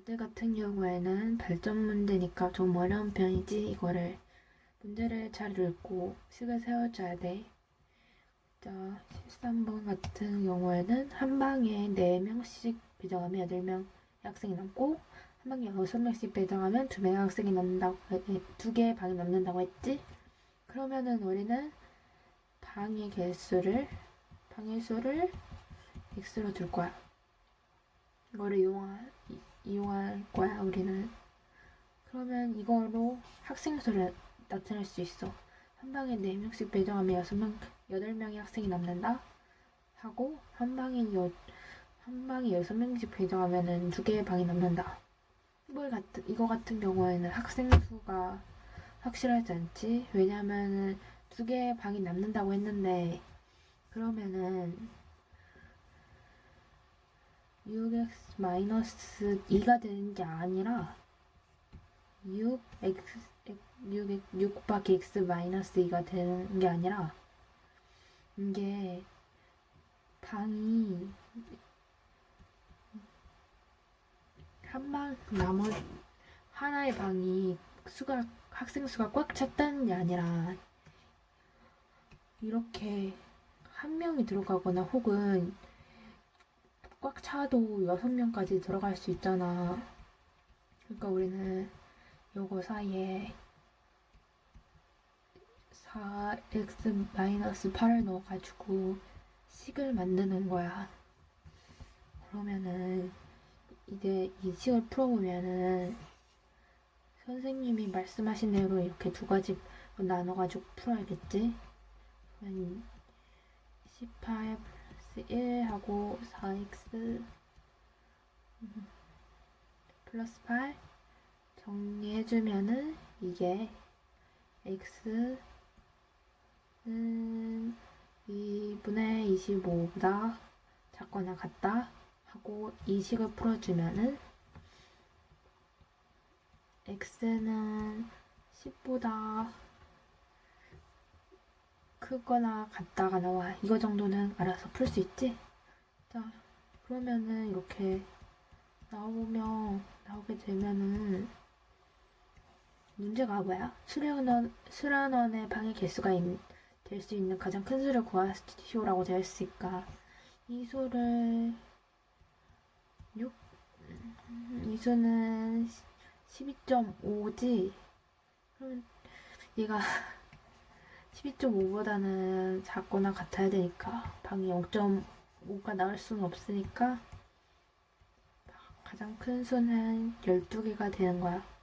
문제 같은 경우에는 발전 문제니까 좀 어려운 편이지 이거를 문제를 잘 읽고 식을 세워줘야 돼. 자, 13번 같은 경우에는 한 방에 4명씩 배정하면 8명 학생이 남고 한 방에 6명씩 배정하면 2명의 학생이 남는다고 두 개의 방이 남는다고 했지? 그러면은 우리는 방의 개수를 방의 수를 x로 둘 거야. 이거를 이용할, 이- 이용할 거야 우리는. 그러면 이걸로 학생 수를 나타낼 수 있어. 한 방에 4명씩 배정하면 6명, 8명의 학생이 남는다? 하고, 한 방에 여, 한 방에 6명씩 배정하면은 두 개의 방이 남는다. 이걸 같은, 이거 같은 경우에는 학생 수가 확실하지 않지? 왜냐면은 두 개의 방이 남는다고 했는데, 그러면은 6x-2가 되는 게 아니라 6x 6, 6 곱하기 x 마이너스 2가 되는 게 아니라 이게 방이 한 방 나머지 하나의 방이 수가 학생 수가 꽉 찼다는 게 아니라 이렇게 한 명이 들어가거나 혹은 꽉 차도 여섯 명까지 들어갈 수 있잖아. 그러니까 우리는 요거 사이에 4x-8을 넣어가지고 식을 만드는 거야. 그러면은 이제 이 식을 풀어보면은 선생님이 말씀하신 대로 이렇게 두 가지 나눠가지고 풀어야겠지? 그러면 18 플러스 1하고 4x 음, 플러스 8 정리해주면은 이게 x는 2분의 25보다 작거나 같다 하고 이 식을 풀어주면은 x는 10보다 크거나 같다가 나와. 이거 정도는 알아서 풀 수 있지? 자, 그러면은 이렇게 나오면, 나오게 되면은 문제가 뭐야? 수련원, 수련원의 방의 개수가 될 수 있는 가장 큰 수를 구하시오라고 되어 있으니까 이 수를 6, 이 수는 12.5지? 그럼 얘가 12.5보다는 작거나 같아야 되니까 방이 0.5가 나올 수는 없으니까 가장 큰 수는 12개가 되는 거야.